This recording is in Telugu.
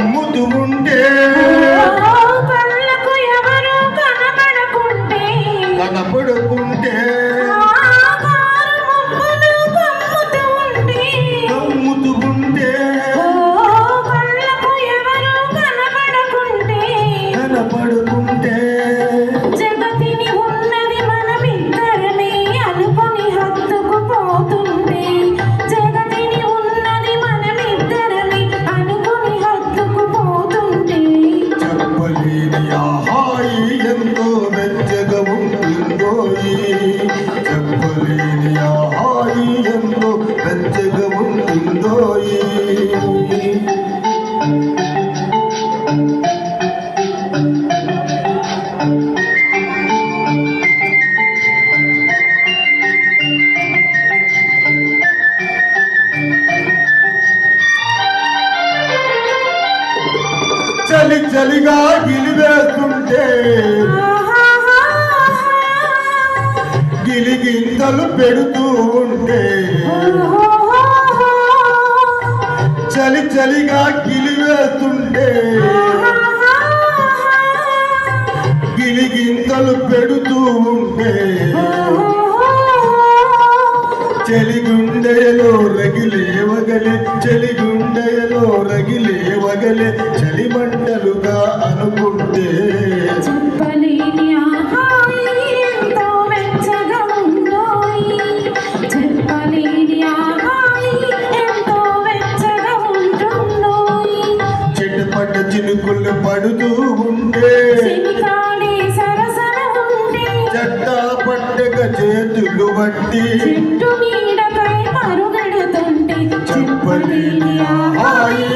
అమ్ముతూ ఉంటే కనపడకుంటే చలి చలిగా గిలివేస్తుంటే పెడుతూ ఉంటే చలి చలిగా గిలివేస్తుంటే గిలిగింతలు పెడుతూ ఉంటే చలిగుండెలో రగిలేవగలే చలిగుండెలో రగిలేవగలే చలిమంటలుగా అనుకుంటే చిగురు పడుతూ ఉండే. చెత్త పట్టక చేతులు బట్టి చెప్పలేని ఆహాయి